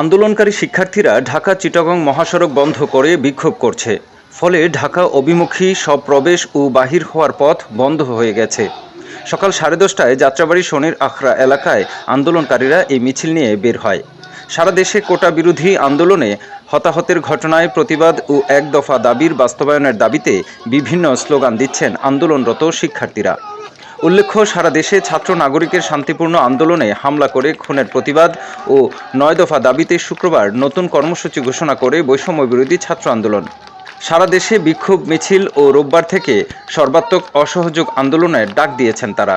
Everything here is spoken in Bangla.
আন্দোলনকারী শিক্ষার্থীরা ঢাকা চিটাগং মহাসড়ক বন্ধ করে বিক্ষোভ করছে। ফলে ঢাকা অভিমুখী সব প্রবেশ ও বাহির হওয়ার পথ বন্ধ হয়ে গেছে। সকাল সাড়ে দশটায় যাত্রাবাড়ি শনির আখড়া এলাকায় আন্দোলনকারীরা এই মিছিল নিয়ে বের হয়। সারা দেশে কোটা বিরোধী আন্দোলনে হতাহতের ঘটনায় প্রতিবাদ ও এক দফা দাবির বাস্তবায়নের দাবিতে বিভিন্ন স্লোগান দিচ্ছেন আন্দোলনরত শিক্ষার্থীরা। উল্লেখ্য, সারা দেশে ছাত্র নাগরিকের শান্তিপূর্ণ আন্দোলনে হামলা করে খুনের প্রতিবাদ ও নয় দফা দাবিতে শুক্রবার নতুন কর্মসূচি ঘোষণা করে বৈষম্য বিরোধী ছাত্র আন্দোলন। সারা দেশে বিক্ষোভ, মিছিল ও রোববার থেকে সর্বাত্মক অসহযোগ আন্দোলনের ডাক দিয়েছেন তারা।